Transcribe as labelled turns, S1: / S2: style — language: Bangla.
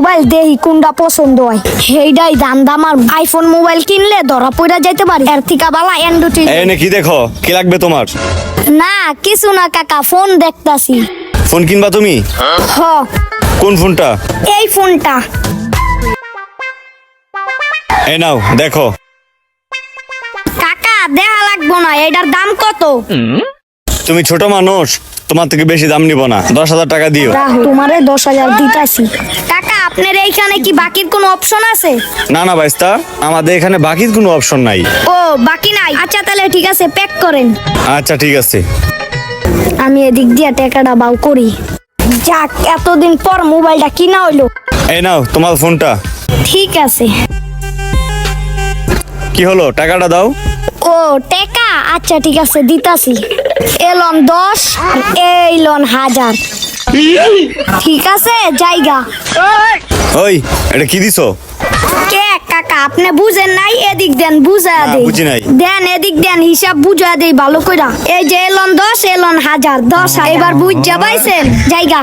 S1: মোবাইল দেহি কোনটা পছন্দ হয়? সেইটাই দাম দাম আর আইফোন মোবাইল কিনলে ধরা পড়া যাইতে পারি। এর থেকে বালা অ্যান্ড্রয়েড
S2: এই নে কি দেখো? কি লাগবে তোমার?
S1: না কিছু না কাকা ফোন দেখতাছি।
S2: ফোন কিনবা তুমি?
S1: হ।
S2: কোন ফোনটা
S1: এই ফোনটা
S2: এই নাও দেখো।
S1: কাকা দেখা লাগবো না এটার দাম কত?
S2: তুমি ছোট মানুষ তোমার থেকে বেশি দাম নিব না। দশ হাজার টাকা দিও।
S1: তোমারে দশ হাজার দিতাছি। কাকা আপনার এইখানে কি বাকির কোনো অপশন আছে?
S2: না না বাইস্তা আমাদের এখানে বাকির কোনো অপশন নাই।
S1: ও বাকি নাই? আচ্ছা তাহলে ঠিক আছে প্যাক করেন।
S2: আচ্ছা ঠিক আছে।
S1: আমি এদিক দিয়ে টাকাটা বাউ করি। যাক এতদিন পর মোবাইলটা কিনা হইল।
S2: এই নাও তোমার ফোনটা।
S1: ঠিক আছে।
S2: কি হলো টাকাটা দাও।
S1: ও টাকা? আচ্ছা ঠিক আছে দিতাছি। এলন দশ এই লন হাজার। ঠিক আছে জায়গা।
S2: ওই এটা কি দিছো?
S1: কে কাকা আপনি বুঝেন নাই এদিক দেন বুঝা দেই।
S2: বুঝি নাই।
S1: দেন এদিক দেন হিসাব বুঝা দেই ভালো কইরা। এই যে এলন দশ এলন হাজার। দশ। এবার বুঝ যাবাইছেন জায়গা।